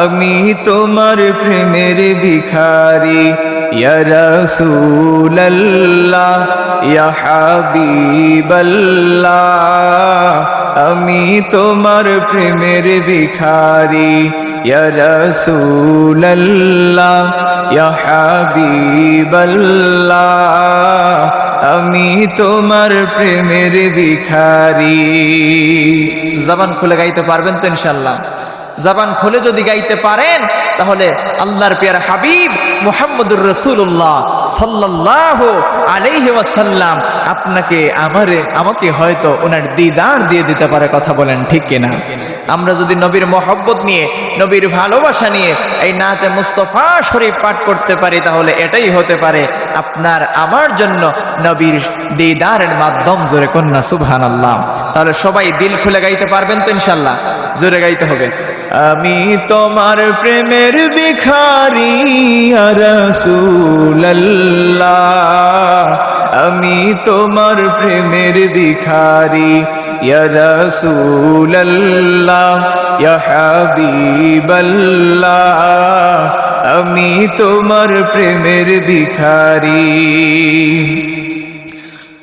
আমি তোমার প্রেমের ভিখারি রাসূলুল্লাহ, ইয়া হাবিবাল্লাহ। আমি তোমার প্রেমের ভিখারি রাসূলুল্লাহ, ইয়া আমি তোমার প্রেমের ভিখারি। জবান খুলে গাইতে পারবেন তো ইনশাল্লাহ জবান খুলে যদি গাইতে পারেন, তাহলে আল্লাহর পেয়ার হাবিব মুহাম্মদুর রসুল্লাহ সাল্লাহ আলাইহি ওয়াসাল্লাম আপনাকে, আমারে, আমাকে হয়তো ওনার দিদার দিয়ে দিতে পারে কথা বলেন ঠিক কিনা? আমরা যদি নবীর মহব্বত নিয়ে, নবীর ভালোবাসা নিয়ে এই নাতে মুস্তফা শরীফ পাঠ করতে পারি, তাহলে এটাই হতে পারে আপনার, আমার জন্য নবীর দিদারের মাধ্যম, জোরে কন্যা সুবহান আল্লাহ তাহলে সবাই দিল খুলে গাইতে পারবেন তো ইনশাল্লাহ জোরে গাইতে হবে। আমি তোমার প্রেমের ভিখারি রসুল্লাহ আমি তোমার প্রেমের ভিখারি রাসূলুল্লাহ, ইয়া হাবিবাল্লাহ। আমি তোমার প্রেমের ভিখারি।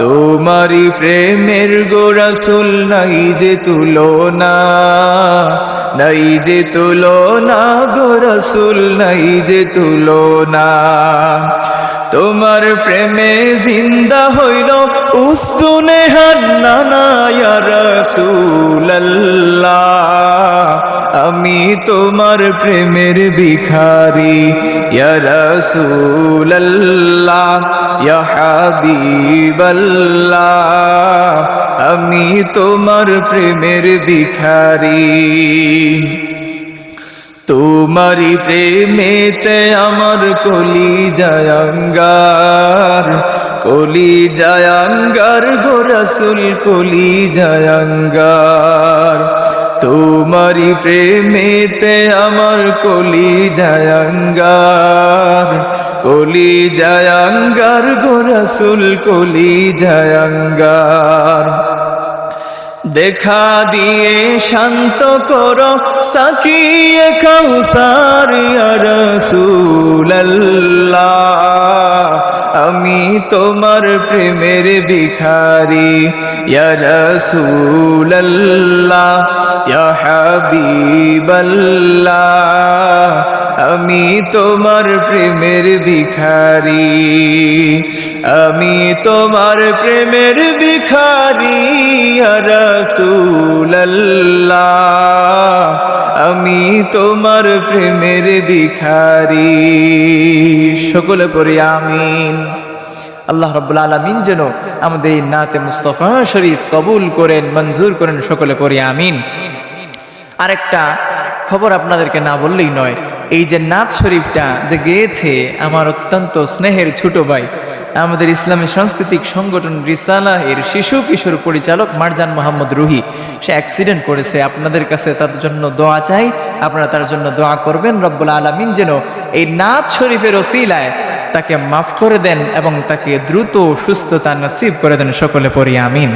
তোমারি প্রেমের গোরসুল নাই যে তুলনা, নাই যে তুলনা গোরসুল নাই যে তুলনা। তোমার প্রেমে জিন্দা হইল উস্তুনে হান্নানা রসুল্লাহ আমি তোমার প্রেমের ভিখারি, ইয়া রসুল্লাহ ইয়া আমি তোমার প্রেমের ভিখারি। তোমারি প্রেমেতে আমার কলি জায়াঙ্গার কলি জায়াঙ্গার গোরসুল কলি জায়াঙ্গার তোমারি প্রেমেতে আমার কলি জায়াঙ্গার কলি জায়াঙ্গার গোরসুল কলি জায়াঙ্গার দেখা দিয়ে শান্ত করো সাকিয়ে কৌসার রসুল্লাহ আমি তোমার প্রেমের ভিখারি রসুল্লাহ হাবিবাল্লাহ। আমি তোমার প্রেমের ভিখারি। আমি তোমার প্রেমের ভিখারি রসুল্লাহ আমি তোমার প্রেমের ভিখারি। সকলে পড়ি আমিন। আল্লাহ রব্বুল আলমিন যেন আমাদের এই নাতে মুস্তফা শরীফ কবুল করেন, মঞ্জুর করেন, সকলে পড়ি আমিন। আরেকটা খবর আপনাদেরকে না বললেই নয় এই যে নাথ শরীফটা যে গেয়েছে আমার অত্যন্ত স্নেহের ছোট ভাই, আমাদের ইসলামী সাংস্কৃতিক সংগঠন রিসালা এর শিশু কিশোর পরিচালক মারজান মোহাম্মদ রুহি, সে অ্যাক্সিডেন্ট করেছে। আপনাদের কাছে তার জন্য দোয়া চাই, আপনারা তার জন্য দোয়া করবেন। রব্বুল আলমিন যেন এই নাথ শরীফের ওসিলায় তাকে মাফ করে দেন এবং তাকে দ্রুত সুস্থতা নসিব করে দেন সকলে পড়ি, আমিন।